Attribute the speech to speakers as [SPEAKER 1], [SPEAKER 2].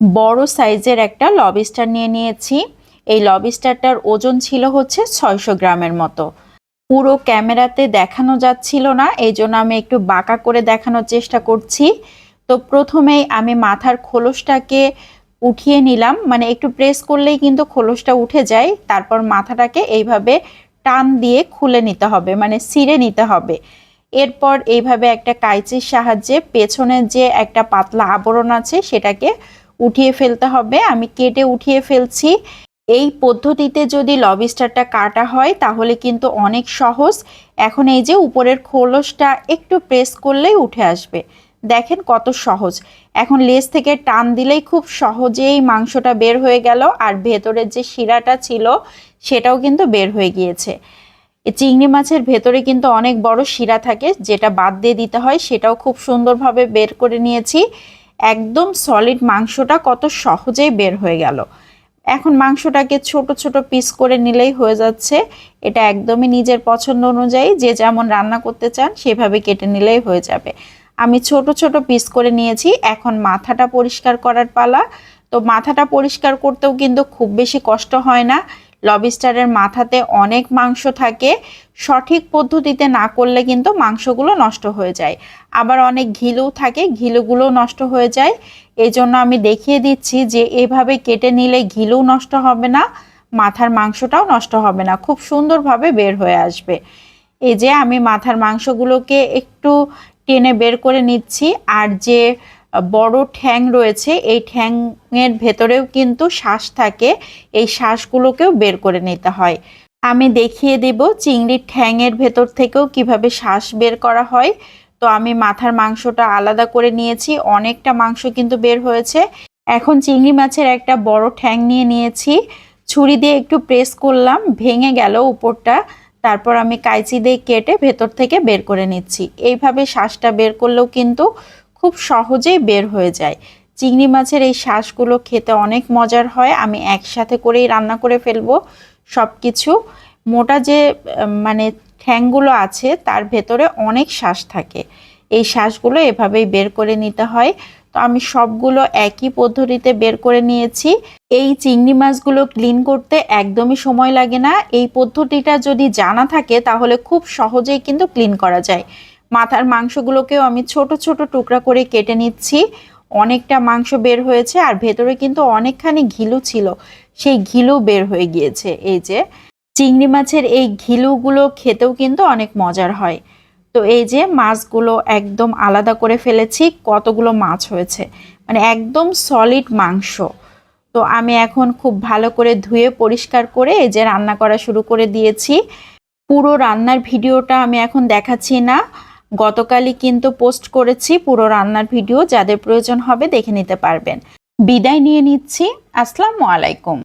[SPEAKER 1] বড় সাইজের একটা লবিস্টার নিয়ে নিয়েছি। এই লবিস্টারটার ওজন ছিল হচ্ছে ছয়শো গ্রামের মতো। পুরো ক্যামেরাতে দেখানো যাচ্ছিল না এই জন্য আমি একটু বাঁকা করে দেখানোর চেষ্টা করছি। তো প্রথমেই আমি মাথার খোলসটাকে উঠিয়ে নিলাম মানে একটু প্রেস করলেই কিন্তু খোলসটা উঠে যায়। তারপর মাথাটাকে এইভাবে টান দিয়ে খুলে নিতে হবে মানে ছিঁড়ে নিতে হবে। এরপর এইভাবে একটা কাইচির সাহায্যে পেছনের যে একটা পাতলা আবরণ আছে, সেটাকে উঠিয়ে ফেলতে হবে, আমি কেটে উঠিয়ে ফেলছি। এই পদ্ধতিতে যদি লবিস্টারটা কাটা হয়, তাহলে কিন্তু অনেক সহজ। এখন এই যে উপরের খোলসটা একটু প্রেস করলেই উঠে আসবে। দেখেন কত সহজ। এখন লেজ থেকে টান দিলেই খুব সহজেই মাংসটা বের হয়ে গেল, আর ভেতরের যে শিরাটা ছিল, সেটাও কিন্তু বের হয়ে গিয়েছে। চিংড়ি মাছের ভেতরে কিন্তু অনেক বড় শিরা থাকে, যেটা বাদ দিয়ে দিতে হয়, সেটাও খুব সুন্দরভাবে বের করে নিয়েছি। একদম সলিড মাংসটা কত সহজেই বের হয়ে গেল। এখন মাংসটাকে ছোট ছোট পিস করে নিলেই হয়ে যাচ্ছে। এটা একদমই নিজের পছন্দ অনুযায়ী যে যেমন রান্না করতে চান সেভাবে কেটে নিলেই হয়ে যাবে। আমি ছোট ছোট পিস করে নিয়েছি। এখন মাথাটা পরিষ্কার করার পালা। তো মাথাটা পরিষ্কার করতেও কিন্তু খুব বেশি কষ্ট হয় না। লবিস্টারের মাথাতে অনেক মাংস থাকে, সঠিক পদ্ধতিতে না করলে কিন্তু মাংসগুলো নষ্ট হয়ে যায়। আবার অনেক ঘিলু থাকে, ঘিলুগুলো নষ্ট হয়ে যায়। এই জন্য আমি দেখিয়ে দিচ্ছি যে এভাবে কেটে নিলে ঘিলু নষ্ট হবে না, মাথার মাংসটাও নষ্ট হবে না, খুব সুন্দরভাবে বের হয়ে আসবে। এই যে আমি মাথার মাংসগুলোকে একটু টেনে বের করে নিচ্ছি, আর যে বড় ঠ্যাং রয়েছে, এই ঠ্যাংয়ের ভেতরেও কিন্তু শ্বাস থাকে, এই শ্বাসগুলোকেও বের করে নিতে হয়। আমি দেখিয়ে দেব চিংড়ির ঠ্যাংয়ের ভেতর থেকেও কীভাবে শ্বাস বের করা হয়। তো আমি মাথার মাংসটা আলাদা করে নিয়েছি, অনেকটা মাংস কিন্তু বের হয়েছে। এখন চিংড়ি মাছের একটা বড় ঠ্যাং নিয়ে নিয়েছি। ছুরি দিয়ে একটু প্রেস করলাম, ভেঙে গেল উপরটা। তারপর আমি কাইচি দিয়ে কেটে ভেতর থেকে বের করে নিচ্ছি। এইভাবে শ্বাসটা বের করলেও কিন্তু খুব সহজেই বের হয়ে যায়। চিংড়ি মাছের এই শ্বাসগুলো খেতে অনেক মজার হয়। আমি একসাথে করেই রান্না করে ফেলব। সব কিছু মোটা যে মানে ঠ্যাংগুলো আছে, তার ভেতরে অনেক শ্বাস থাকে। এই শ্বাসগুলো এভাবেই বের করে নিতে হয়। তো আমি সবগুলো একই পদ্ধতিতে বের করে নিয়েছি। এই চিংড়ি মাছগুলো ক্লিন করতে একদমই সময় লাগে না। এই পদ্ধতিটা যদি জানা থাকে, তাহলে খুব সহজেই কিন্তু ক্লিন করা যায়। মাথার মাংসগুলোকেও আমি ছোট ছোট টুকরা করে কেটে নিচ্ছি। অনেকটা মাংস বের হয়েছে আর ভেতরে কিন্তু অনেকখানি ঘিলু ছিল। সেই ঘিলু বের হয়ে গিয়েছে। এই যে চিংড়ি মাছের এই ঘিলুগুলো খেতেও কিন্তু অনেক মজার হয়। তো এই যে মাছগুলো একদম আলাদা করে ফেলেছি, কতগুলো মাছ হয়েছে। মানে একদম সলিড মাংস। তো আমি এখন খুব ভালো করে ধুয়ে পরিষ্কার করে এই যে রান্না করা শুরু করে দিয়েছি। পুরো রান্নার ভিডিওটা আমি এখন দেখাচ্ছি না। গতকালই কিন্তু পোস্ট করেছি পুরো রান্নার ভিডিও, যাদের প্রয়োজন হবে দেখে নিতে পারবেন। বিদায় নিয়ে নিচ্ছি। আসসালামু আলাইকুম।